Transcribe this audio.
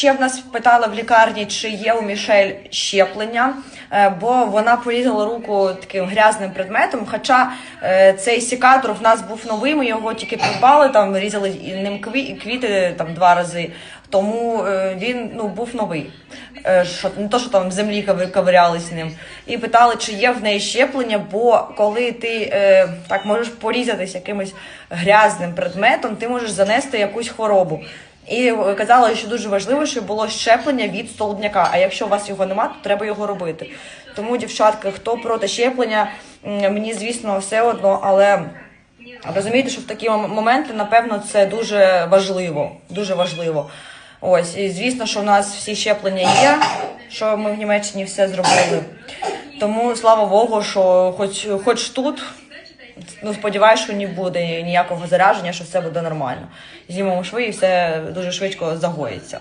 Ще в нас питали в лікарні, чи є у Мішель щеплення, е, бо вона порізала руку таким грязним предметом. Хоча е, цей секатор в нас був новий, ми його тільки придбали, там різали ним кві- квіти там два рази. Тому е, він ну був новий. Е, Що не то, що там в землі ковирялись ним. І питали, чи є в неї щеплення, бо коли ти е, так можеш порізатись якимось грязним предметом, ти можеш занести якусь хворобу. І казали, що дуже важливо, щоб було щеплення від столбняка. А якщо у вас його немає, то треба його робити. Тому, дівчатка, хто проти щеплення, мені звісно все одно, але розумієте, що в такі моменти, напевно, це дуже важливо. Дуже важливо. Ось, і звісно, що у нас всі щеплення є, що ми в Німеччині все зробили. Тому слава Богу, що хоч, хоч тут ну, сподіваюся, що не буде ніякого зараження, що все буде нормально. Знімемо шви і все дуже швидко загоїться.